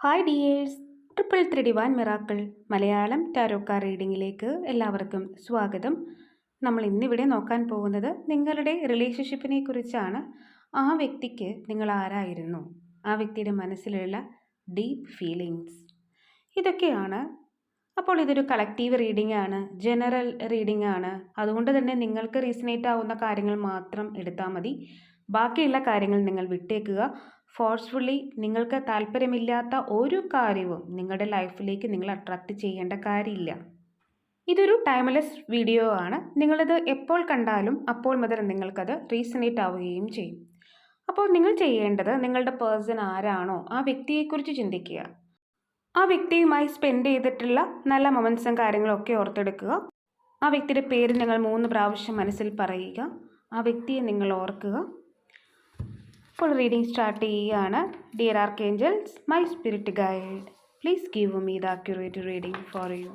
Hi dears triple three divine miracle Malayalam tarot card റീഡിങ്ങിലേക്ക് എല്ലാവർക്കും സ്വാഗതം. നമ്മൾ ഇന്നിവിടെ നോക്കാൻ പോകുന്നത് നിങ്ങളുടെ റിലേഷൻഷിപ്പിനെ കുറിച്ചാണ് ആ വ്യക്തിക്ക് നിങ്ങൾ ആരായിരുന്നു? ആ വ്യക്തിയുടെ മനസ്സിലുള്ള ഡീപ്പ് ഫീലിങ്സ് ഇതൊക്കെയാണ്. അപ്പോൾ ഇതൊരു കളക്റ്റീവ് റീഡിംഗ് ആണ് ജനറൽ റീഡിംഗ് ആണ് അതുകൊണ്ട് തന്നെ നിങ്ങൾക്ക് റീസണേറ്റ് ആവുന്ന കാര്യങ്ങൾ മാത്രം എടുത്താൽ മതി. ബാക്കിയുള്ള കാര്യങ്ങൾ നിങ്ങൾ വിട്ടേക്കുക. ഫോഴ്സ്ഫുള്ളി നിങ്ങൾക്ക് താല്പര്യമില്ലാത്ത ഒരു കാര്യവും നിങ്ങളുടെ ലൈഫിലേക്ക് നിങ്ങൾ അട്രാക്റ്റ് ചെയ്യേണ്ട കാര്യമില്ല. ഇതൊരു ടൈംലെസ് വീഡിയോ ആണ്. നിങ്ങളിത് എപ്പോൾ കണ്ടാലും അപ്പോൾ മുതൽ നിങ്ങൾക്കത് റീസണേറ്റ് ആവുകയും ചെയ്യും. അപ്പോൾ നിങ്ങൾ ചെയ്യേണ്ടത് നിങ്ങളുടെ പേഴ്സൺ ആരാണോ ആ വ്യക്തിയെക്കുറിച്ച് ചിന്തിക്കുക. ആ വ്യക്തിയുമായി സ്പെൻഡ് ചെയ്തിട്ടുള്ള നല്ല മൊമെൻസും കാര്യങ്ങളും ഒക്കെ ഓർത്തെടുക്കുക. ആ വ്യക്തിയുടെ പേര് നിങ്ങൾ മൂന്ന് പ്രാവശ്യം മനസ്സിൽ പറയുക. ആ വ്യക്തിയെ നിങ്ങൾ ഓർക്കുക. ഇപ്പോൾ റീഡിംഗ് സ്റ്റാർട്ട് ചെയ്യുകയാണ്. Dear archangels my spirit guide please give me the accurate reading for you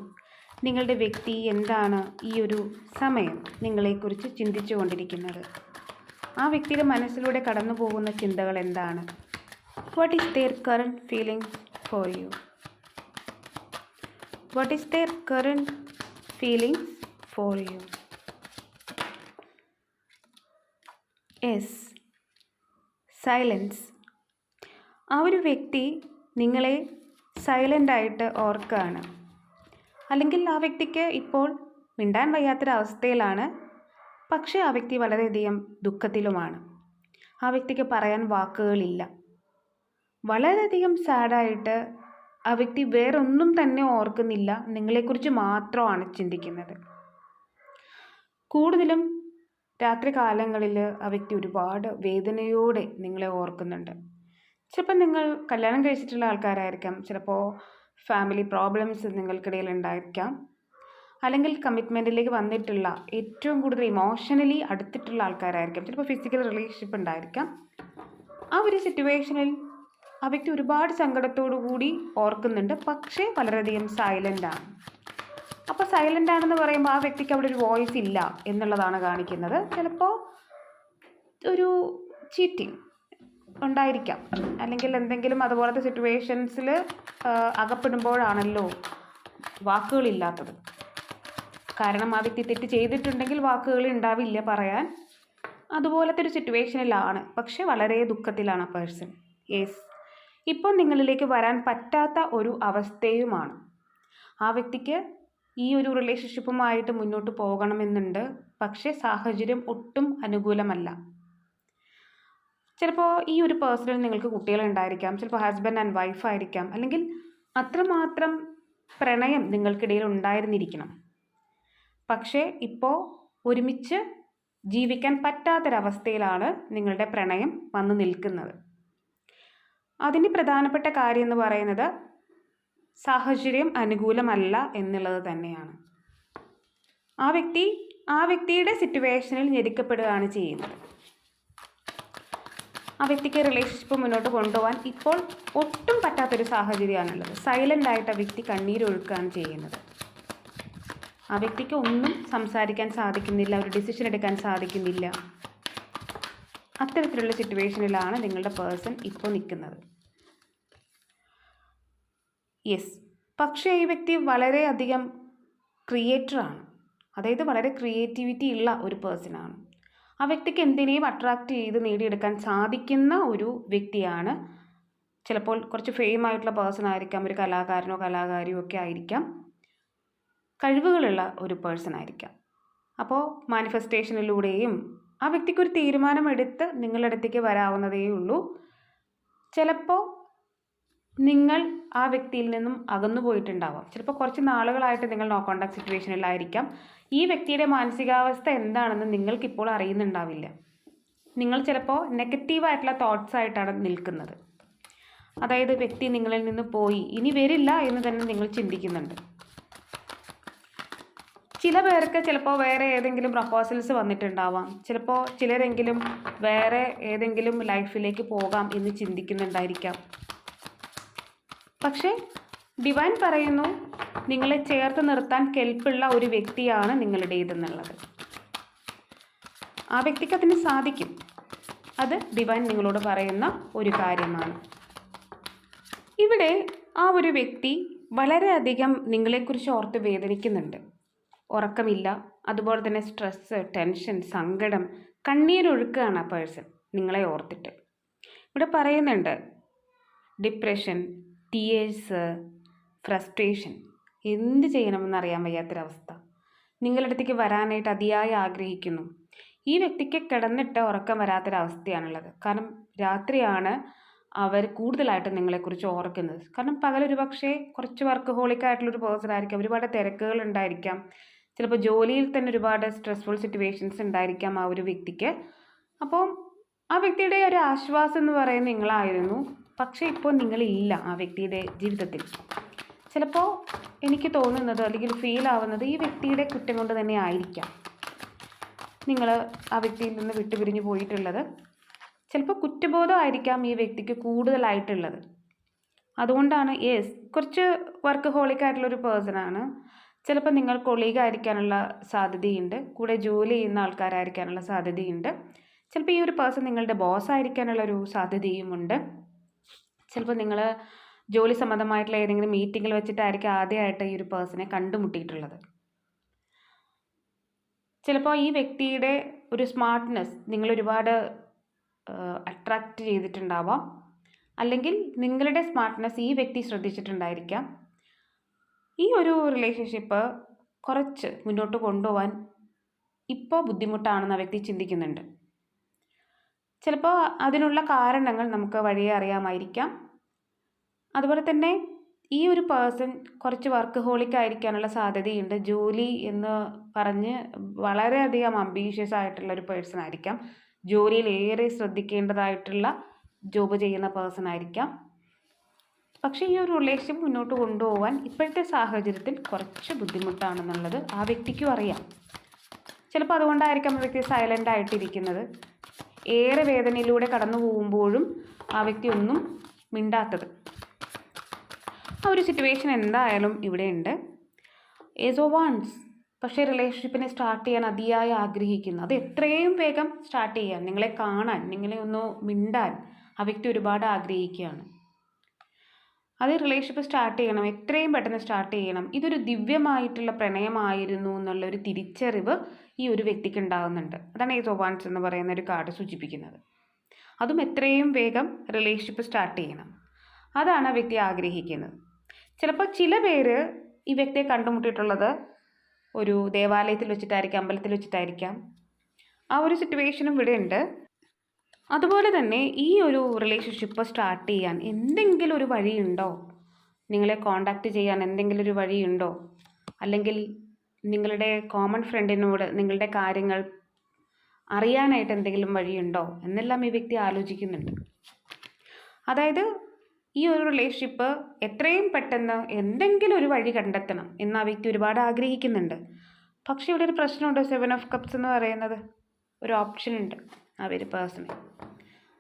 നിങ്ങളുടെ വ്യക്തി എന്താണ് ഈ ഒരു സമയം നിങ്ങളെക്കുറിച്ച് ചിന്തിച്ചു കൊണ്ടിരിക്കുന്നത് ആ വ്യക്തിയുടെ മനസ്സിലൂടെ കടന്നു പോകുന്ന ചിന്തകൾ എന്താണ്? What is their current feeling for you what is their current feelings for you yes silence ആ ഒരു വ്യക്തി നിങ്ങളെ സൈലന്റായിട്ട് ഓർക്കുകയാണ്. അല്ലെങ്കിൽ ആ വ്യക്തിക്ക് ഇപ്പോൾ മിണ്ടാൻ വയ്യാത്തൊരവസ്ഥയിലാണ്. പക്ഷേ ആ വ്യക്തി വളരെയധികം ദുഃഖത്തിലുമാണ്. ആ വ്യക്തിക്ക് പറയാൻ വാക്കുകളില്ല. വളരെയധികം സാഡായിട്ട് ആ വ്യക്തി വേറൊന്നും തന്നെ ഓർക്കുന്നില്ല. നിങ്ങളെക്കുറിച്ച് മാത്രമാണ് ചിന്തിക്കുന്നത്. കൂടുതലും രാത്രി കാലങ്ങളിൽ ആ വ്യക്തി ഒരുപാട് വേദനയോടെ നിങ്ങളെ ഓർക്കുന്നുണ്ട്. ചിലപ്പോൾ നിങ്ങൾ കല്യാണം കഴിച്ചിട്ടുള്ള ആൾക്കാരായിരിക്കാം. ചിലപ്പോൾ ഫാമിലി പ്രോബ്ലംസ് നിങ്ങൾക്കിടയിൽ ഉണ്ടായിരിക്കാം. അല്ലെങ്കിൽ കമ്മിറ്റ്മെന്റിലേക്ക് വന്നിട്ടുള്ള ഏറ്റവും കൂടുതൽ ഇമോഷണലി അടുത്തിട്ടുള്ള ആൾക്കാരായിരിക്കാം. ചിലപ്പോൾ ഫിസിക്കൽ റിലേഷൻഷിപ്പ് ഉണ്ടായിരിക്കാം. ആ ഒരു സിറ്റുവേഷനിൽ ആ വ്യക്തി ഒരുപാട് സങ്കടത്തോടു കൂടി ഓർക്കുന്നുണ്ട്. പക്ഷേ വളരെയധികം സൈലന്റ് ആണ്. അപ്പോൾ സൈലന്റ് ആണെന്ന് പറയുമ്പോൾ ആ വ്യക്തിക്ക് അവിടെ ഒരു വോയിസ് ഇല്ല എന്നുള്ളതാണ് കാണിക്കുന്നത്. ചിലപ്പോൾ ഒരു ചീറ്റിംഗ് ഉണ്ടായിരിക്കാം. അല്ലെങ്കിൽ എന്തെങ്കിലും അതുപോലത്തെ സിറ്റുവേഷൻസിൽ അകപ്പെടുമ്പോഴാണല്ലോ വാക്കുകളില്ലാത്തത് കാരണം ആ വ്യക്തി തെറ്റ് ചെയ്തിട്ടുണ്ടെങ്കിൽ വാക്കുകൾ ഉണ്ടാവില്ല പറയാൻ. അതുപോലത്തെ ഒരു സിറ്റുവേഷനിലാണ് പക്ഷെ വളരെ ദുഃഖത്തിലാണ് ആ പേഴ്സൺ യെസ് ഇപ്പോൾ നിങ്ങളിലേക്ക് വരാൻ പറ്റാത്ത ഒരു അവസ്ഥയുമാണ്. ആ വ്യക്തിക്ക് ഈ ഒരു റിലേഷൻഷിപ്പുമായിട്ട് മുന്നോട്ട് പോകണമെന്നുണ്ട്. പക്ഷേ സാഹചര്യം ഒട്ടും അനുകൂലമല്ല. ചിലപ്പോൾ ഈ ഒരു പേഴ്സണിൽ നിങ്ങൾക്ക് കുട്ടികളുണ്ടായിരിക്കാം. ചിലപ്പോൾ ഹസ്ബൻഡ് ആൻഡ് വൈഫ് ആയിരിക്കാം. അല്ലെങ്കിൽ അത്രമാത്രം പ്രണയം നിങ്ങൾക്കിടയിൽ ഉണ്ടായിരുന്നിരിക്കണം. പക്ഷേ ഇപ്പോൾ ഒരുമിച്ച് ജീവിക്കാൻ പറ്റാത്തൊരവസ്ഥയിലാണ് നിങ്ങളുടെ പ്രണയം വന്നു നിൽക്കുന്നത്. അതിന് പ്രധാനപ്പെട്ട കാര്യം എന്ന് പറയുന്നത് സാഹചര്യം അനുകൂലമല്ല എന്നുള്ളത് തന്നെയാണ്. ആ വ്യക്തി ആ വ്യക്തിയുടെ സിറ്റുവേഷനിൽ ഞെരുക്കപ്പെടുകയാണ് ചെയ്യുന്നത്. ആ വ്യക്തിക്ക് റിലേഷൻഷിപ്പ് മുന്നോട്ട് കൊണ്ടുപോകാൻ ഇപ്പോൾ ഒട്ടും പറ്റാത്തൊരു സാഹചര്യമാണുള്ളത്. സൈലന്റ് ആയിട്ട് ആ വ്യക്തി കണ്ണീരൊഴുക്കുകയാണ് ചെയ്യുന്നത്. ആ വ്യക്തിക്ക് ഒന്നും സംസാരിക്കാൻ സാധിക്കുന്നില്ല ഒരു ഡിസിഷൻ എടുക്കാൻ സാധിക്കുന്നില്ല. അത്തരത്തിലുള്ള സിറ്റുവേഷനിലാണ് നിങ്ങളുടെ പേഴ്സൺ ഇപ്പോൾ നിൽക്കുന്നത്. യെസ് പക്ഷേ ഈ വ്യക്തി വളരെയധികം ക്രിയേറ്ററാണ് അതായത് വളരെ ക്രിയേറ്റിവിറ്റി ഉള്ള ഒരു പേഴ്സണാണ് ആ വ്യക്തിക്ക് എന്തിനേയും അട്രാക്റ്റ് ചെയ്ത് നേടിയെടുക്കാൻ സാധിക്കുന്ന ഒരു വ്യക്തിയാണ്. ചിലപ്പോൾ കുറച്ച് ഫെയിം ആയിട്ടുള്ള പേഴ്സൺ ആയിരിക്കാം ഒരു കലാകാരനോ കലാകാരിയോ ഒക്കെ ആയിരിക്കാം. കഴിവുകളുള്ള ഒരു പേഴ്സൺ ആയിരിക്കാം. അപ്പോൾ മാനിഫെസ്റ്റേഷനിലൂടെയും ആ വ്യക്തിക്കൊരു തീരുമാനമെടുത്ത് നിങ്ങളുടെ അടുത്തേക്ക് വരാവുന്നതേ ഉള്ളൂ ചിലപ്പോൾ നിങ്ങൾ ആ വ്യക്തിയിൽ നിന്നും അകന്നു പോയിട്ടുണ്ടാവാം. ചിലപ്പോൾ കുറച്ച് നാളുകളായിട്ട് നിങ്ങൾ നോ കോണ്ടാക്ട് സിറ്റുവേഷനിലായിരിക്കാം ഈ വ്യക്തിയുടെ മാനസികാവസ്ഥ എന്താണെന്ന് നിങ്ങൾക്കിപ്പോൾ അറിയുന്നുണ്ടാവില്ല. നിങ്ങൾ ചിലപ്പോൾ നെഗറ്റീവായിട്ടുള്ള തോട്ട്സ് ആയിട്ടാണ് നിൽക്കുന്നത്. അതായത് വ്യക്തി നിങ്ങളിൽ നിന്ന് പോയി ഇനി വരില്ല എന്ന് തന്നെ നിങ്ങൾ ചിന്തിക്കുന്നുണ്ട്. ചില പേർക്ക് ചിലപ്പോൾ വേറെ ഏതെങ്കിലും പ്രപ്പോസൽസ് വന്നിട്ടുണ്ടാവാം. ചിലപ്പോൾ ചിലരെങ്കിലും വേറെ ഏതെങ്കിലും ലൈഫിലേക്ക് പോകാം എന്ന് ചിന്തിക്കുന്നുണ്ടായിരിക്കാം. പക്ഷേ ഡിവൈൻ പറയുന്നു നിങ്ങളെ ചേർത്ത് നിർത്താൻ കെൽപ്പുള്ള ഒരു വ്യക്തിയാണ് നിങ്ങളുടേതെന്നുള്ളത്. ആ വ്യക്തിക്ക് അതിന് സാധിക്കും. അത് ഡിവൈൻ നിങ്ങളോട് പറയുന്ന ഒരു കാര്യമാണ്. ഇവിടെ ആ ഒരു വ്യക്തി വളരെയധികം നിങ്ങളെക്കുറിച്ച് ഓർത്ത് വേദനിക്കുന്നുണ്ട്. ഉറക്കമില്ല അതുപോലെ തന്നെ സ്ട്രെസ്സ് ടെൻഷൻ സങ്കടം കണ്ണീരൊഴുക്കുകയാണ് ആ പേഴ്സൺ നിങ്ങളെ ഓർത്തിട്ട്. ഇവിടെ പറയുന്നുണ്ട് ഡിപ്രഷൻ ടിയേഴ്സ് ഫ്രസ്ട്രേഷൻ എന്ത് ചെയ്യണമെന്ന് അറിയാൻ വയ്യാത്തൊരവസ്ഥ. നിങ്ങളുടെ അടുത്തേക്ക് വരാനായിട്ട് അതിയായി ആഗ്രഹിക്കുന്നു. ഈ വ്യക്തിക്ക് കിടന്നിട്ട് ഉറക്കം വരാത്തൊരവസ്ഥയാണുള്ളത്. കാരണം രാത്രിയാണ് അവർ കൂടുതലായിട്ട് നിങ്ങളെക്കുറിച്ച് ഓർക്കുന്നത്. കാരണം പകലൊരു പക്ഷേ കുറച്ച് വർക്ക് ഹോളിക് പേഴ്സൺ ആയിരിക്കാം. ഒരുപാട് തിരക്കുകൾ ഉണ്ടായിരിക്കാം. ചിലപ്പോൾ ജോലിയിൽ തന്നെ ഒരുപാട് സ്ട്രെസ്ഫുൾ സിറ്റുവേഷൻസ് ഉണ്ടായിരിക്കാം ആ ഒരു വ്യക്തിക്ക്. അപ്പോൾ ആ വ്യക്തിയുടെ ഒരു ആശ്വാസം എന്ന് പറയുന്നത് നിങ്ങളായിരുന്നു. പക്ഷേ ഇപ്പോൾ നിങ്ങളില്ല ആ വ്യക്തിയുടെ ജീവിതത്തിൽ. ചിലപ്പോൾ എനിക്ക് തോന്നുന്നത് അല്ലെങ്കിൽ ഫീൽ ആവുന്നത് ഈ വ്യക്തിയുടെ കുറ്റം കൊണ്ട് തന്നെ ആയിരിക്കാം. നിങ്ങൾ ആ വ്യക്തിയിൽ നിന്ന് വിട്ടുപിരിഞ്ഞു പോയിട്ടുള്ളത്. ചിലപ്പോൾ കുറ്റബോധമായിരിക്കാം ഈ വ്യക്തിക്ക് കൂടുതലായിട്ടുള്ളത്. അതുകൊണ്ടാണ് യെസ് കുറച്ച് വർക്ക് ഹോളിക് ആയിട്ടുള്ളൊരു പേഴ്സണാണ് ചിലപ്പോൾ നിങ്ങൾ കൊളീഗ് ആയിരിക്കാനുള്ള സാധ്യതയുണ്ട്. കൂടെ ജോലി ചെയ്യുന്ന ആൾക്കാരായിരിക്കാനുള്ള സാധ്യതയുണ്ട്. ചിലപ്പോൾ ഈ ഒരു പേഴ്സൺ നിങ്ങളുടെ ബോസ് ആയിരിക്കാനുള്ള ഒരു സാധ്യതയുമുണ്ട്. ചിലപ്പോൾ നിങ്ങൾ ജോലി സംബന്ധമായിട്ടുള്ള ഏതെങ്കിലും മീറ്റിങ്ങിൽ വെച്ചിട്ടായിരിക്കും ആദ്യമായിട്ട് ഈ ഒരു പേഴ്സണെ കണ്ടുമുട്ടിയിട്ടുള്ളത്. ചിലപ്പോൾ ഈ വ്യക്തിയുടെ ഒരു സ്മാർട്ട്നെസ് നിങ്ങൾ ഒരുപാട് അട്രാക്റ്റ് ചെയ്തിട്ടുണ്ടാവാം. അല്ലെങ്കിൽ നിങ്ങളുടെ സ്മാർട്ട്നെസ് ഈ വ്യക്തി ശ്രദ്ധിച്ചിട്ടുണ്ടായിരിക്കാം. ഈ ഒരു റിലേഷൻഷിപ്പ് കുറച്ച് മുന്നോട്ട് കൊണ്ടുപോകാൻ ഇപ്പോൾ ബുദ്ധിമുട്ടാണെന്ന് ആ വ്യക്തി ചിന്തിക്കുന്നുണ്ട്. ചിലപ്പോൾ അതിനുള്ള കാരണങ്ങൾ നമുക്ക് വഴിയെ അറിയാമായിരിക്കാം. അതുപോലെ തന്നെ ഈ ഒരു പേഴ്സൺ കുറച്ച് വർക്ക് ഹോളിക് ആയിരിക്കാനുള്ള സാധ്യതയുണ്ട്. ജോലി എന്ന് പറഞ്ഞ് വളരെയധികം അംബീഷ്യസ് ആയിട്ടുള്ള ഒരു പേഴ്സൺ ആയിരിക്കാം. ജോലിയിൽ ഏറെ ശ്രദ്ധിക്കേണ്ടതായിട്ടുള്ള ജോബ് ചെയ്യുന്ന പേഴ്സൺ ആയിരിക്കാം. പക്ഷേ ഈ ഒരു റിലേഷൻഷിപ്പ് മുന്നോട്ട് കൊണ്ടുപോകാൻ ഇപ്പോഴത്തെ സാഹചര്യത്തിൽ കുറച്ച് ബുദ്ധിമുട്ടാണെന്നുള്ളത് ആ വ്യക്തിക്കും അറിയാം. ചിലപ്പോൾ അതുകൊണ്ടായിരിക്കാം ആ വ്യക്തി സൈലന്റ് ആയിട്ടിരിക്കുന്നത്. ഏറെ വേദനയിലൂടെ കടന്നു പോകുമ്പോഴും ആ വ്യക്തി ഒന്നും മിണ്ടാത്തത്. ആ ഒരു സിറ്റുവേഷൻ എന്തായാലും ഇവിടെയുണ്ട്. ഏസോ വാൺസ് പക്ഷേ റിലേഷൻഷിപ്പിനെ സ്റ്റാർട്ട് ചെയ്യാൻ അതിയായി ആഗ്രഹിക്കുന്നു. അത് എത്രയും വേഗം സ്റ്റാർട്ട് ചെയ്യാൻ നിങ്ങളെ കാണാൻ നിങ്ങളെ ഒന്ന് മിണ്ടാൻ ആ വ്യക്തി ഒരുപാട് ആഗ്രഹിക്കുകയാണ്. അത് റിലേഷൻഷിപ്പ് സ്റ്റാർട്ട് ചെയ്യണം എത്രയും പെട്ടെന്ന് സ്റ്റാർട്ട് ചെയ്യണം. ഇതൊരു ദിവ്യമായിട്ടുള്ള പ്രണയമായിരുന്നു എന്നുള്ള ഒരു തിരിച്ചറിവ് ഈ ഒരു വ്യക്തിക്ക് ഉണ്ടാകുന്നുണ്ട് അതാണ് ഈ സോവാൻസ് എന്ന് പറയുന്ന ഒരു കാർഡ് സൂചിപ്പിക്കുന്നത്. അതും എത്രയും വേഗം റിലേഷൻഷിപ്പ് സ്റ്റാർട്ട് ചെയ്യണം. അതാണ് ആ വ്യക്തി ആഗ്രഹിക്കുന്നത്. ചിലപ്പോൾ ചില പേര് ഈ വ്യക്തിയെ കണ്ടുമുട്ടിയിട്ടുള്ളത് ഒരു ദേവാലയത്തിൽ വെച്ചിട്ടായിരിക്കാം അമ്പലത്തിൽ വെച്ചിട്ടായിരിക്കാം. ആ ഒരു സിറ്റുവേഷനും ഇവിടെ ഉണ്ട് അതുപോലെ തന്നെ ഈ ഒരു റിലേഷൻഷിപ്പ് സ്റ്റാർട്ട് ചെയ്യാൻ എന്തെങ്കിലും ഒരു വഴിയുണ്ടോ? നിങ്ങളെ കോണ്ടാക്റ്റ് ചെയ്യാൻ എന്തെങ്കിലും ഒരു വഴിയുണ്ടോ? അല്ലെങ്കിൽ നിങ്ങളുടെ കോമൺ ഫ്രണ്ടിനോട് നിങ്ങളുടെ കാര്യങ്ങൾ അറിയാനായിട്ട് എന്തെങ്കിലും വഴിയുണ്ടോ? എന്നെല്ലാം ഈ വ്യക്തി ആലോചിക്കുന്നുണ്ട്. അതായത് ഈ ഒരു റിലേഷൻഷിപ്പ് എത്രയും പെട്ടെന്ന് എന്തെങ്കിലും ഒരു വഴി കണ്ടെത്തണം എന്ന് ആ വ്യക്തി ഒരുപാട് ആഗ്രഹിക്കുന്നുണ്ട്. പക്ഷെ ഇവിടെ ഒരു പ്രശ്നമുണ്ട്. സെവൻ ഓഫ് കപ്സ് എന്ന് പറയുന്നത് ഒരു ഓപ്ഷൻ ഉണ്ട്. ആ ഒരു പേഴ്സണ്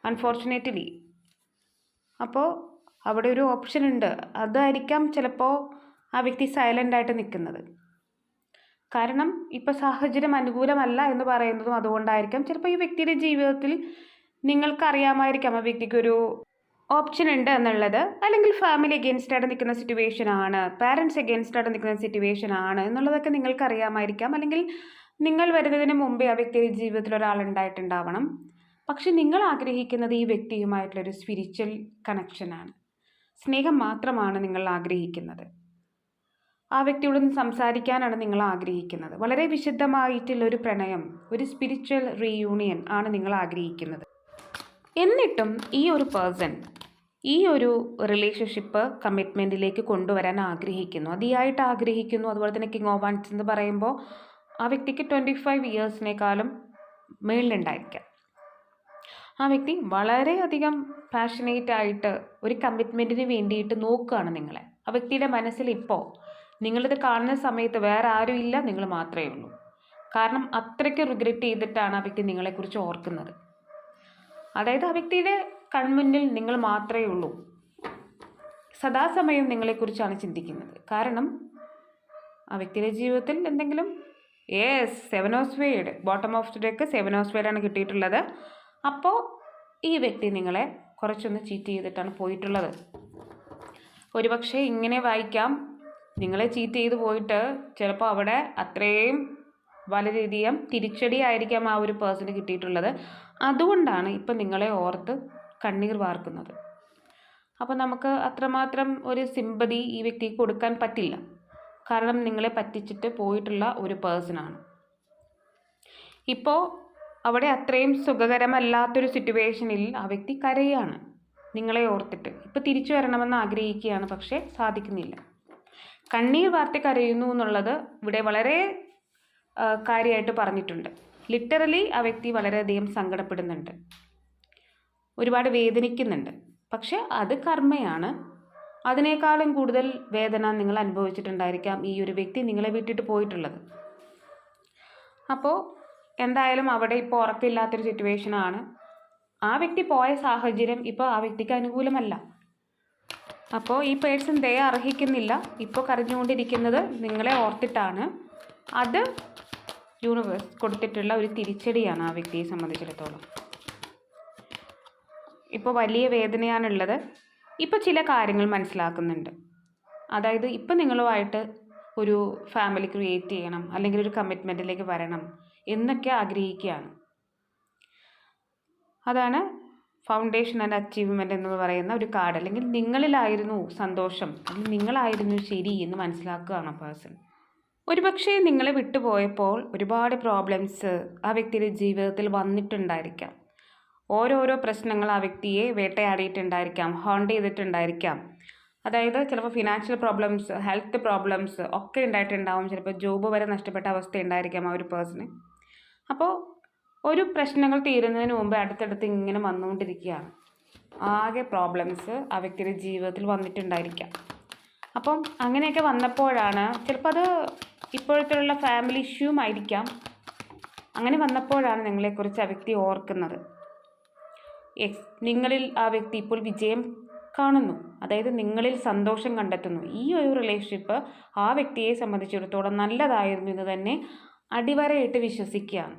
അൺഫോർച്ചുനേറ്റ്ലി അപ്പോൾ അവിടെ ഒരു ഓപ്ഷൻ ഉണ്ട്. അതായിരിക്കാം ചിലപ്പോൾ ആ വ്യക്തി സൈലന്റായിട്ട് നിൽക്കുന്നത്. കാരണം ഇപ്പോൾ സാഹചര്യം അനുകൂലമല്ല എന്ന് പറയുന്നതും അതുകൊണ്ടായിരിക്കാം ചിലപ്പോൾ ഈ വ്യക്തിയുടെ ജീവിതത്തിൽ നിങ്ങൾക്കറിയാമായിരിക്കാം ആ വ്യക്തിക്കൊരു ഓപ്ഷൻ ഉണ്ട് എന്നുള്ളത്. അല്ലെങ്കിൽ ഫാമിലി അഗെയിൻസ്റ്റ് ആയിട്ട് നിൽക്കുന്ന സിറ്റുവേഷൻ ആണ്. പാരൻസ് അഗെയിൻസ്റ്റ് ആയിട്ട് നിൽക്കുന്ന സിറ്റുവേഷൻ ആണ് എന്നുള്ളതൊക്കെ നിങ്ങൾക്ക് അറിയാമായിരിക്കാം അല്ലെങ്കിൽ നിങ്ങൾ വരുന്നതിന് മുമ്പേ ആ വ്യക്തിയുടെ ജീവിതത്തിൽ ഒരാൾ ഉണ്ടായിട്ടുണ്ടാവണം പക്ഷെ നിങ്ങൾ ആഗ്രഹിക്കുന്നത് ഈ വ്യക്തിയുമായിട്ടുള്ളൊരു സ്പിരിച്വൽ കണക്ഷനാണ് സ്നേഹം മാത്രമാണ് നിങ്ങൾ ആഗ്രഹിക്കുന്നത്. ആ വ്യക്തിയോട് സംസാരിക്കാനാണ് നിങ്ങൾ ആഗ്രഹിക്കുന്നത്. വളരെ വിശുദ്ധമായിട്ടുള്ളൊരു പ്രണയം ഒരു സ്പിരിച്വൽ റീയൂണിയൻ ആണ് നിങ്ങൾ ആഗ്രഹിക്കുന്നത്. എന്നിട്ടും ഈ ഒരു പേഴ്സൺ ഈ ഒരു റിലേഷൻഷിപ്പ് കമ്മിറ്റ്മെന്റിലേക്ക് കൊണ്ടുവരാൻ ആഗ്രഹിക്കുന്നു. അതിയായിട്ട് ആഗ്രഹിക്കുന്നു. അതുപോലെ തന്നെ കിങ് ഓഫ് വാൻസ് എന്ന് പറയുമ്പോൾ ആ വ്യക്തിക്ക് ട്വന്റി ഫൈവ് ഇയേഴ്സിനേക്കാളും മേളിലുണ്ടായിരിക്കാം. ആ വ്യക്തി വളരെയധികം പാഷനേറ്റ് ആയിട്ട് ഒരു കമ്മിറ്റ്മെന്റിന് വേണ്ടിയിട്ട് നോക്കുകയാണ് നിങ്ങളെ. ആ വ്യക്തിയുടെ മനസ്സിൽ ഇപ്പോൾ നിങ്ങളിത് കാണുന്ന സമയത്ത് വേറെ ആരും ഇല്ല നിങ്ങൾ മാത്രമേ ഉള്ളൂ. കാരണം അത്രയ്ക്ക് റിഗ്രറ്റ് ചെയ്തിട്ടാണ് ആ വ്യക്തി നിങ്ങളെക്കുറിച്ച് ഓർക്കുന്നത്. അതായത് ആ വ്യക്തിയുടെ കൺമുന്നിൽ നിങ്ങൾ മാത്രമേ ഉള്ളൂ. സദാസമയം നിങ്ങളെക്കുറിച്ചാണ് ചിന്തിക്കുന്നത്. കാരണം ആ വ്യക്തിയുടെ ജീവിതത്തിൽ എന്തെങ്കിലും yes seven sword bottom of deck seven of സ്വേഡാണ് കിട്ടിയിട്ടുള്ളത്. അപ്പോൾ ഈ വ്യക്തി നിങ്ങളെ കുറച്ചൊന്ന് ചീറ്റ് ചെയ്തിട്ടാണ് പോയിട്ടുള്ളത്. ഒരുപക്ഷെ ഇങ്ങനെ വായിക്കാം നിങ്ങളെ ചീറ്റ് ചെയ്ത് പോയിട്ട് ചിലപ്പോൾ അവിടെ അത്രയും വളരെയധികം തിരിച്ചടി ആയിരിക്കാം ആ ഒരു പേഴ്സണ് കിട്ടിയിട്ടുള്ളത്. അതുകൊണ്ടാണ് ഇപ്പം നിങ്ങളെ ഓർത്ത് കണ്ണീർ വാർക്കുന്നത്. അപ്പോൾ നമുക്ക് അത്രമാത്രം ഒരു സിമ്പതി ഈ വ്യക്തിക്ക് കൊടുക്കാൻ പറ്റില്ല. കാരണം നിങ്ങളെ പറ്റിച്ചിട്ട് പോയിട്ടുള്ള ഒരു പേഴ്സണാണ് ഇപ്പോൾ അവിടെ അത്രയും സുഖകരമല്ലാത്തൊരു സിറ്റുവേഷനിൽ ആ വ്യക്തി കരയാണ്. നിങ്ങളെ ഓർത്തിട്ട്. ഇപ്പോൾ തിരിച്ചു വരണമെന്ന് ആഗ്രഹിക്കുകയാണ് പക്ഷേ സാധിക്കുന്നില്ല. കണ്ണീർ വാർത്തി കരയുന്നു എന്നുള്ളത് ഇവിടെ വളരെ കാര്യമായിട്ട് പറഞ്ഞിട്ടുണ്ട്. ലിറ്ററലി ആ വ്യക്തി വളരെയധികം സങ്കടപ്പെടുന്നുണ്ട്. ഒരുപാട് വേദനിക്കുന്നുണ്ട്. പക്ഷെ അത് കർമ്മയാണ്. അതിനേക്കാളും കൂടുതൽ വേദന നിങ്ങൾ അനുഭവിച്ചിട്ടുണ്ടായിരിക്കാം ഈ ഒരു വ്യക്തി നിങ്ങളെ വിട്ടിട്ട് പോയിട്ടുള്ളത്. അപ്പോൾ എന്തായാലും അവിടെ ഇപ്പോൾ ഉറപ്പില്ലാത്തൊരു സിറ്റുവേഷനാണ് ആ വ്യക്തി പോയ സാഹചര്യം ഇപ്പോൾ ആ വ്യക്തിക്ക് അനുകൂലമല്ല. അപ്പോൾ ഈ പേഴ്സൺ ദയ അർഹിക്കുന്നില്ല. ഇപ്പോൾ കരഞ്ഞുകൊണ്ടിരിക്കുന്നത് നിങ്ങളെ ഓർത്തിട്ടാണ്. അത് യൂണിവേഴ്സ് കൊടുത്തിട്ടുള്ള ഒരു തിരിച്ചടിയാണ് ആ വ്യക്തിയെ സംബന്ധിച്ചിടത്തോളം. ഇപ്പോൾ വലിയ വേദനയാണുള്ളത്. ഇപ്പോൾ ചില കാര്യങ്ങൾ മനസ്സിലാക്കുന്നുണ്ട്. അതായത് ഇപ്പം നിങ്ങളുമായിട്ട് ഒരു ഫാമിലി ക്രിയേറ്റ് ചെയ്യണം അല്ലെങ്കിൽ ഒരു കമ്മിറ്റ്മെന്റിലേക്ക് വരണം എന്നൊക്കെ ആഗ്രഹിക്കുകയാണ്. അതാണ് ഫൗണ്ടേഷൻ ആൻഡ് അച്ചീവ്മെന്റ് എന്ന് പറയുന്ന ഒരു കാർഡ്. അല്ലെങ്കിൽ നിങ്ങളിലായിരുന്നു സന്തോഷം അല്ലെങ്കിൽ നിങ്ങളായിരുന്നു ശരി എന്ന് മനസ്സിലാക്കുകയാണ് പേഴ്സൺ ഒരുപക്ഷെ നിങ്ങളെ വിട്ടുപോയപ്പോൾ ഒരുപാട് പ്രോബ്ലംസ് ആ വ്യക്തിയുടെ ജീവിതത്തിൽ വന്നിട്ടുണ്ടായിരിക്കാം. ഓരോരോ പ്രശ്നങ്ങൾ ആ വ്യക്തിയെ വേട്ടയാടിയിട്ടുണ്ടായിരിക്കാം ഹോണ്ട് ചെയ്തിട്ടുണ്ടായിരിക്കാം. അതായത് ചിലപ്പോൾ ഫിനാൻഷ്യൽ പ്രോബ്ലംസ് ഹെൽത്ത് പ്രോബ്ലംസ് ഒക്കെ ഉണ്ടായിട്ടുണ്ടാവും. ചിലപ്പോൾ ജോബ് വരെ നഷ്ടപ്പെട്ട അവസ്ഥ ഉണ്ടായിരിക്കാം ആ ഒരു പേഴ്സണ് അപ്പോൾ ഒരു പ്രശ്നങ്ങൾ തീരുന്നതിന് മുമ്പ് അടുത്തടുത്ത് ഇങ്ങനെ വന്നുകൊണ്ടിരിക്കുകയാണ്. ആകെ പ്രോബ്ലംസ് ആ വ്യക്തിയുടെ ജീവിതത്തിൽ വന്നിട്ടുണ്ടായിരിക്കാം. അപ്പം അങ്ങനെയൊക്കെ വന്നപ്പോഴാണ് ചിലപ്പോൾ അത് ഇപ്പോഴത്തെയുള്ള ഫാമിലി ഇഷ്യൂവും ആയിരിക്കാം. അങ്ങനെ വന്നപ്പോഴാണ് നിങ്ങളെക്കുറിച്ച് ആ വ്യക്തി ഓർക്കുന്നത്. നിങ്ങളിൽ ആ വ്യക്തി ഇപ്പോൾ വിജയം കാണുന്നു. അതായത് നിങ്ങളിൽ സന്തോഷം കണ്ടെത്തുന്നു. ഈ ഒരു റിലേഷൻഷിപ്പ് ആ വ്യക്തിയെ സംബന്ധിച്ചിടത്തോളം നല്ലതായിരുന്നു എന്ന് തന്നെ അടിവരയിട്ട് വിശ്വസിക്കുകയാണ്.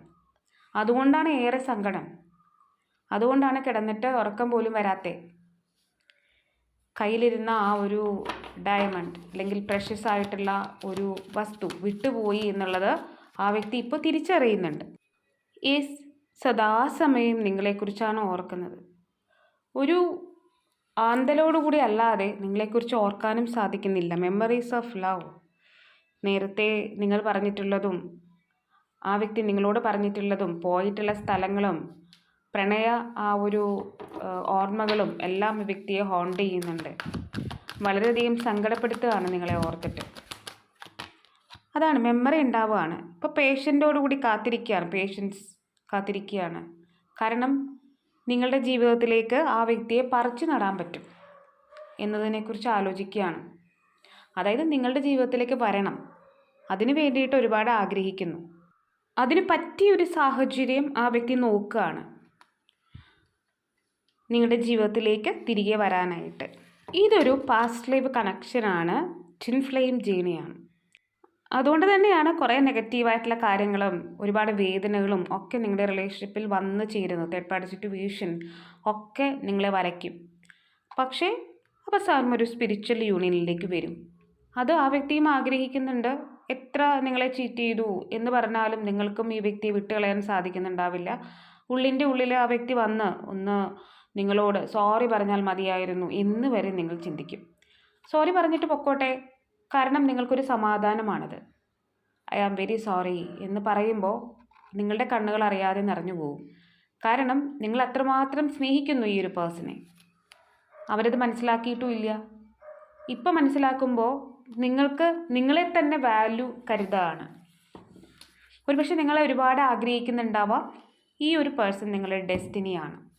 അതുകൊണ്ടാണ് ഏറെ സങ്കടം. അതുകൊണ്ടാണ് കിടന്നിട്ട് ഉറക്കം പോലും വരാത്തേ. കയ്യിലിരുന്ന ആ ഒരു ഡയമണ്ട് അല്ലെങ്കിൽ പ്രഷ്യസ് ആയിട്ടുള്ള ഒരു വസ്തു വിട്ടുപോയി എന്നുള്ളത് ആ വ്യക്തി ഇപ്പോൾ തിരിച്ചറിയുന്നുണ്ട്. ഈ സദാസമയം നിങ്ങളെക്കുറിച്ചാണ് ഓർക്കുന്നത്. ഒരു ആന്തലോടുകൂടി അല്ലാതെ നിങ്ങളെക്കുറിച്ച് ഓർക്കാനും സാധിക്കുന്നില്ല. മെമ്മറീസ് ഓഫ് ലവ് നേരത്തെ നിങ്ങൾ പറഞ്ഞിട്ടുള്ളതും ആ വ്യക്തി നിങ്ങളോട് പറഞ്ഞിട്ടുള്ളതും പോയിട്ടുള്ള സ്ഥലങ്ങളും പ്രണയ ആ ഒരു ഓർമ്മകളും എല്ലാം വ്യക്തിയെ ഹോണ്ട് ചെയ്യുന്നുണ്ട്. വളരെയധികം സങ്കടപ്പെടുത്തുകയാണ് നിങ്ങളെ ഓർത്തിട്ട്. അതാണ് മെമ്മറി ഉണ്ടാവുകയാണ്. ഇപ്പോൾ പേഷ്യന്റോടുകൂടി കാത്തിരിക്കുകയാണ്. പേഷ്യൻസ് കാത്തിരിക്കുകയാണ്. കാരണം നിങ്ങളുടെ ജീവിതത്തിലേക്ക് ആ വ്യക്തിയെ പറിച്ചു നടാൻ പറ്റും എന്നതിനെക്കുറിച്ച് ആലോചിക്കുകയാണ്. അതായത് നിങ്ങളുടെ ജീവിതത്തിലേക്ക് വരണം. അതിനു വേണ്ടിയിട്ട് ഒരുപാട് ആഗ്രഹിക്കുന്നു. അതിന് പറ്റിയൊരു സാഹചര്യം ആ വ്യക്തി നോക്കുകയാണ്. നിങ്ങളുടെ ജീവിതത്തിലേക്ക് തിരികെ വരാനായിട്ട്. ഇതൊരു പാസ്റ്റ് ലൈവ് കണക്ഷനാണ് ട്വിൻ ഫ്ലെയിം ജീണിയാണ് അതുകൊണ്ട് തന്നെയാണ് കുറേ നെഗറ്റീവായിട്ടുള്ള കാര്യങ്ങളും ഒരുപാട് വേദനകളും ഒക്കെ നിങ്ങളുടെ റിലേഷൻഷിപ്പിൽ വന്നു ചേരുന്നത്. തേർഡ് പാർട്ടി സിറ്റുവേഷൻ ഒക്കെ നിങ്ങളെ വരയ്ക്കും. പക്ഷേ അവസാനം ഒരു സ്പിരിച്വൽ യൂണിയനിലേക്ക് വരും. അത് ആ വ്യക്തിയും ആഗ്രഹിക്കുന്നുണ്ട്. എത്ര നിങ്ങളെ ചീറ്റ് ചെയ്തു എന്ന് പറഞ്ഞാലും നിങ്ങൾക്കും ഈ വ്യക്തിയെ വിട്ടുകളയാൻ സാധിക്കുന്നുണ്ടാവില്ല. ഉള്ളിന്റെ ഉള്ളിൽ ആ വ്യക്തി വന്ന് ഒന്ന് നിങ്ങളോട് സോറി പറഞ്ഞാൽ മതിയായിരുന്നു എന്ന് വരെ നിങ്ങൾ ചിന്തിക്കും. സോറി പറഞ്ഞിട്ട് പൊക്കോട്ടെ. കാരണം നിങ്ങൾക്കൊരു സമാധാനമാണത്. ഐ ആം വെരി സോറി എന്ന് പറയുമ്പോൾ നിങ്ങളുടെ കണ്ണുകൾ അറിയാതെ നിറഞ്ഞു പോകും കാരണം നിങ്ങൾ അത്രമാത്രം സ്നേഹിക്കുന്നു ഈ ഒരു പേഴ്സണെ. അവരത് മനസ്സിലാക്കിയിട്ടും ഇല്ല. ഇപ്പം മനസ്സിലാക്കുമ്പോൾ നിങ്ങൾക്ക് നിങ്ങളെ തന്നെ വാല്യൂ കരുതാണ്. ഒരുപക്ഷെ നിങ്ങളെ ഒരുപാട് ആഗ്രഹിക്കുന്നുണ്ടാവാം ഈ ഒരു പേഴ്സൺ നിങ്ങളുടെ ഡെസ്റ്റിനിയാണ്.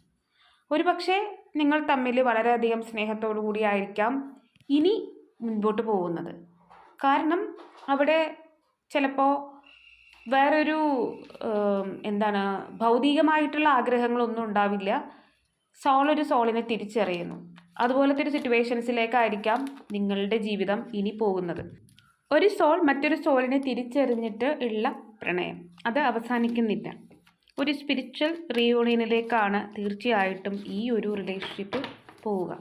ഒരുപക്ഷെ നിങ്ങൾ തമ്മിൽ വളരെയധികം സ്നേഹത്തോടു കൂടിയായിരിക്കാം ഇനി മുൻപോട്ട് പോകുന്നത്. കാരണം അവിടെ ചിലപ്പോൾ വേറൊരു എന്താണ് ഭൗതികമായിട്ടുള്ള ആഗ്രഹങ്ങളൊന്നും ഉണ്ടാവില്ല. സോൾ ഒരു സോളിനെ തിരിച്ചറിയുന്നു. അതുപോലത്തെ ഒരു സിറ്റുവേഷൻസിലേക്കായിരിക്കാം നിങ്ങളുടെ ജീവിതം ഇനി പോകുന്നത്. ഒരു സോൾ മറ്റൊരു സോളിനെ തിരിച്ചറിഞ്ഞിട്ട് ഉള്ള പ്രണയം. അത് അവസാനിക്കുന്നില്ല. ഒരു സ്പിരിച്വൽ റീയൂണിയനിലേക്കാണ് തീർച്ചയായിട്ടും ഈ ഒരു റിലേഷൻഷിപ്പ് പോവുക.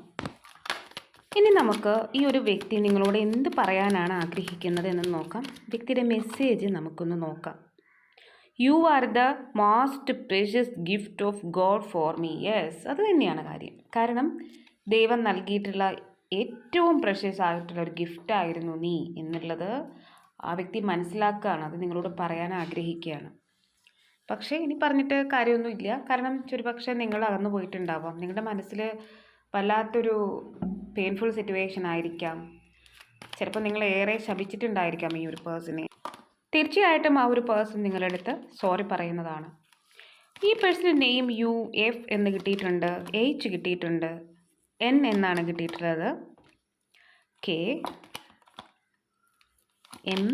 ഇനി നമുക്ക് ഈ ഒരു വ്യക്തി നിങ്ങളോട് എന്ത് പറയാനാണ് ആഗ്രഹിക്കുന്നത് എന്ന് നോക്കാം. വ്യക്തിയുടെ മെസ്സേജ് നമുക്കൊന്ന് നോക്കാം. You are the most precious gift of God for me yes അത് തന്നെയാണ് കാര്യം. കാരണം ദൈവം നൽകിയിട്ടുള്ള ഏറ്റവും പ്രഷ്യസ് ആയിട്ടുള്ള ഒരു ഗിഫ്റ്റായിരുന്നു നീ എന്നുള്ളത് ആ വ്യക്തി മനസ്സിലാക്കുകയാണ് അത് നിങ്ങളോട് പറയാൻ ആഗ്രഹിക്കുകയാണ്. പക്ഷേ ഇനി പറഞ്ഞിട്ട് കാര്യമൊന്നുമില്ല. കാരണം ചുരുപക്ഷെ നിങ്ങൾ അകന്നു പോയിട്ടുണ്ടാവാം. നിങ്ങളുടെ മനസ്സിൽ വല്ലാത്തൊരു പെയിൻഫുൾ സിറ്റുവേഷൻ ആയിരിക്കാം. ചിലപ്പോൾ നിങ്ങൾ ഏറെ ശപിച്ചിട്ടുണ്ടായിരിക്കാം ഈ ഒരു പേഴ്സണെ തീർച്ചയായിട്ടും ആ ഒരു പേഴ്സൺ നിങ്ങളുടെ അടുത്ത് സോറി പറയുന്നതാണ്. ഈ പേഴ്സണിന്റെ നെയിം യു എഫ് എന്ന് കിട്ടിയിട്ടുണ്ട് എച്ച് കിട്ടിയിട്ടുണ്ട് എൻ എന്നാണ് കിട്ടിയിട്ടുള്ളത്. K M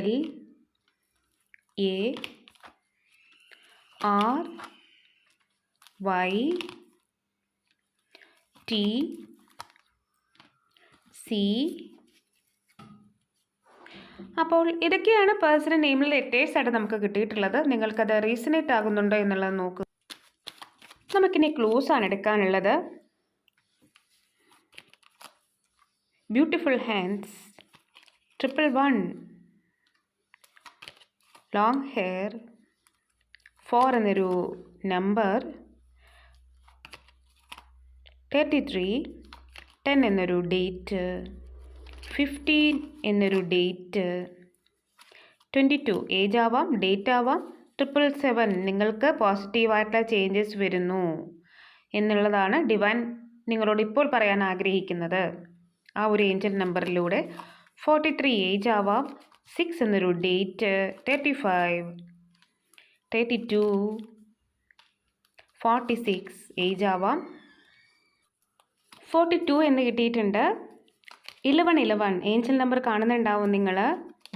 L A R Y T C അപ്പോൾ ഇതൊക്കെയാണ് പേഴ്സണൽ നെയിമിൽ ലെറ്റേഴ്സ് ആയിട്ട് നമുക്ക് കിട്ടിയിട്ടുള്ളത്. നിങ്ങൾക്കത് റീസണേറ്റ് ആകുന്നുണ്ടോ എന്നുള്ളത് നോക്കുക നമുക്കിനി ക്ലൂസ് ആണ് എടുക്കാനുള്ളത്. Beautiful hands triple one long hair four എന്നൊരു നമ്പർ തേർട്ടി ത്രീ ടെൻ എന്നൊരു ഡേറ്റ് ഫിഫ്റ്റീൻ എന്നൊരു ഡേറ്റ് ട്വന്റി ടു ഏജ് ആവാം ഡേറ്റ് ആവാം ട്രിപ്പിൾ സെവൻ നിങ്ങൾക്ക് പോസിറ്റീവായിട്ടുള്ള ചേഞ്ചസ് വരുന്നു എന്നുള്ളതാണ് ഡിവൈൻ നിങ്ങളോട് ഇപ്പോൾ പറയാൻ ആഗ്രഹിക്കുന്നത്. ആ ഒരു ഏഞ്ചൽ നമ്പറിലൂടെ ഫോർട്ടി ത്രീ ഏജ് ആവാം സിക്സ് എന്നൊരു date thirty five thirty two forty six age ആവാം ഫോർട്ടി ടു എന്ന് കിട്ടിയിട്ടുണ്ട്. ഇലവൺ ഇലവൺ ഏഞ്ചൽ നമ്പർ കാണുന്നുണ്ടാവും നിങ്ങൾ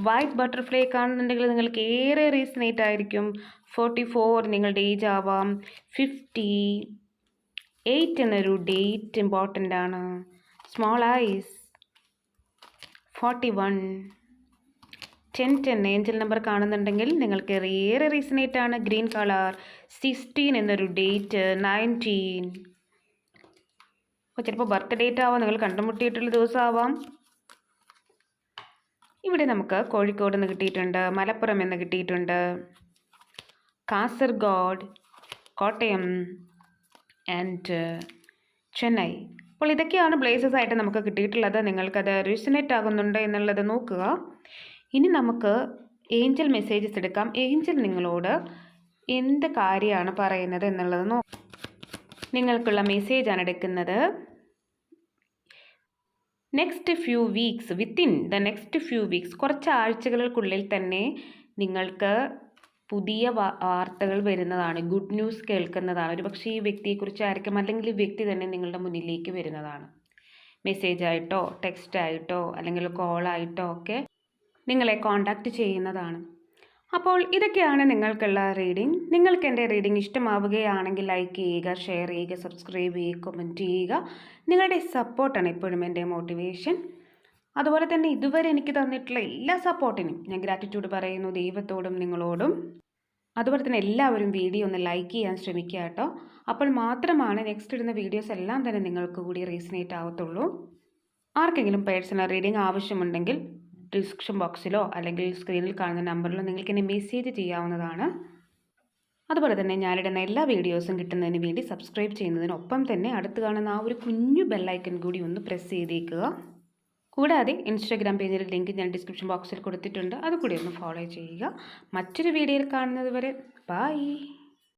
വൈറ്റ് ബട്ടർഫ്ലൈ കാണുന്നുണ്ടെങ്കിൽ നിങ്ങൾക്ക് ഏറെ റീസണേറ്റ് ആയിരിക്കും. ഫോർട്ടി ഫോർ നിങ്ങളുടെ ഏജ് ആവാം. ഫിഫ്റ്റി എയ്റ്റ് എന്നൊരു ഡേറ്റ് ഇമ്പോർട്ടന്റ് ആണ്. Small eyes forty one ten ten angel number കാണുന്നുണ്ടെങ്കിൽ നിങ്ങൾക്ക് ഏറെ റീസണേറ്റ് ആണ്. ഗ്രീൻ കളർ സിക്സ്റ്റീൻ എന്നൊരു ഡേറ്റ് നയന്റീൻ അപ്പോൾ ചിലപ്പോൾ ബർത്ത് ഡേറ്റ് ആവാം നിങ്ങൾ കണ്ടുമുട്ടിയിട്ടുള്ള ദിവസമാവാം. ഇവിടെ നമുക്ക് കോഴിക്കോട് നിന്ന് കിട്ടിയിട്ടുണ്ട് മലപ്പുറം എന്ന് കിട്ടിയിട്ടുണ്ട്. കാസർഗോഡ് കോട്ടയം ആൻഡ് ചെന്നൈ. അപ്പോൾ ഇതൊക്കെയാണ് പ്ലേസസ് ആയിട്ട് നമുക്ക് കിട്ടിയിട്ടുള്ളത്. നിങ്ങൾക്കത് റീസണേറ്റ് ആകുന്നുണ്ട് എന്നുള്ളത് നോക്കുക. ഇനി നമുക്ക് ഏഞ്ചൽ മെസ്സേജസ് എടുക്കാം. ഏഞ്ചൽ നിങ്ങളോട് എന്ത് കാര്യമാണ് പറയുന്നത് എന്നുള്ളത് നോക്കാം. നിങ്ങൾക്കുള്ള മെസ്സേജാണ് എടുക്കുന്നത്. Next few weeks within the next few weeks കുറച്ച് ആഴ്ചകൾക്കുള്ളിൽ തന്നെ നിങ്ങൾക്ക് പുതിയ വാർത്തകൾ വരുന്നതാണ്. ഗുഡ് ന്യൂസ് കേൾക്കുന്നതാണ്. ഒരു പക്ഷേ ഈ വ്യക്തിയെക്കുറിച്ചായിരിക്കും അല്ലെങ്കിൽ ഈ വ്യക്തി തന്നെ നിങ്ങളുടെ മുന്നിലേക്ക് വരുന്നതാണ്. മെസ്സേജ് ആയിട്ടോ ടെക്സ്റ്റ് ആയിട്ടോ അല്ലെങ്കിൽ കോളായിട്ടോ ഒക്കെ നിങ്ങളെ കോണ്ടാക്റ്റ് ചെയ്യുന്നതാണ്. അപ്പോൾ ഇതൊക്കെയാണ് നിങ്ങൾക്കുള്ള റീഡിംഗ്. നിങ്ങൾക്ക് എന്റെ റീഡിംഗ് ഇഷ്ടമാവുകയാണെങ്കിൽ ലൈക്ക് ചെയ്യുക ഷെയർ ചെയ്യുക സബ്സ്ക്രൈബ് ചെയ്യുക കമന്റ് ചെയ്യുക. നിങ്ങളുടെ സപ്പോർട്ടാണ് എപ്പോഴും എന്റെ മോട്ടിവേഷൻ. അതുപോലെ തന്നെ ഇതുവരെ എനിക്ക് തന്നിട്ടുള്ള എല്ലാ സപ്പോർട്ടിനും ഞാൻ ഗ്രാറ്റിറ്റ്യൂഡ് പറയുന്നു ദൈവത്തോടും നിങ്ങളോടും. അതുപോലെ തന്നെ എല്ലാവരും വീഡിയോ ഒന്ന് ലൈക്ക് ചെയ്യാൻ ശ്രമിക്കുക കേട്ടോ. അപ്പോൾ മാത്രമാണ് നെക്സ്റ്റ് ഇടുന്ന വീഡിയോസ് എല്ലാം തന്നെ നിങ്ങൾക്ക് കൂടി റീസണേറ്റ് ആവത്തുള്ളൂ. ആർക്കെങ്കിലും പേഴ്സണൽ റീഡിംഗ് ആവശ്യമുണ്ടെങ്കിൽ ഡിസ്ക്രിപ്ഷൻ ബോക്സിലോ അല്ലെങ്കിൽ സ്ക്രീനിൽ കാണുന്ന നമ്പറിലോ നിങ്ങൾക്ക് എന്നെ മെസ്സേജ് ചെയ്യാവുന്നതാണ്. അതുപോലെ തന്നെ ഞാനിടുന്ന എല്ലാ വീഡിയോസും കിട്ടുന്നതിന് വേണ്ടി സബ്സ്ക്രൈബ് ചെയ്യുന്നതിനൊപ്പം തന്നെ അടുത്ത് കാണുന്ന ആ ഒരു കുഞ്ഞു ബെല്ലൈക്കൺ കൂടി ഒന്ന് പ്രസ് ചെയ്തേക്കുക. കൂടാതെ ഇൻസ്റ്റാഗ്രാം പേജിൽ ലിങ്ക് ഞാൻ ഡിസ്ക്രിപ്ഷൻ ബോക്സിൽ കൊടുത്തിട്ടുണ്ട്. അതുകൂടി ഒന്ന് ഫോളോ ചെയ്യുക. മറ്റൊരു വീഡിയോയിൽ കാണുന്നത് വരെ ബൈ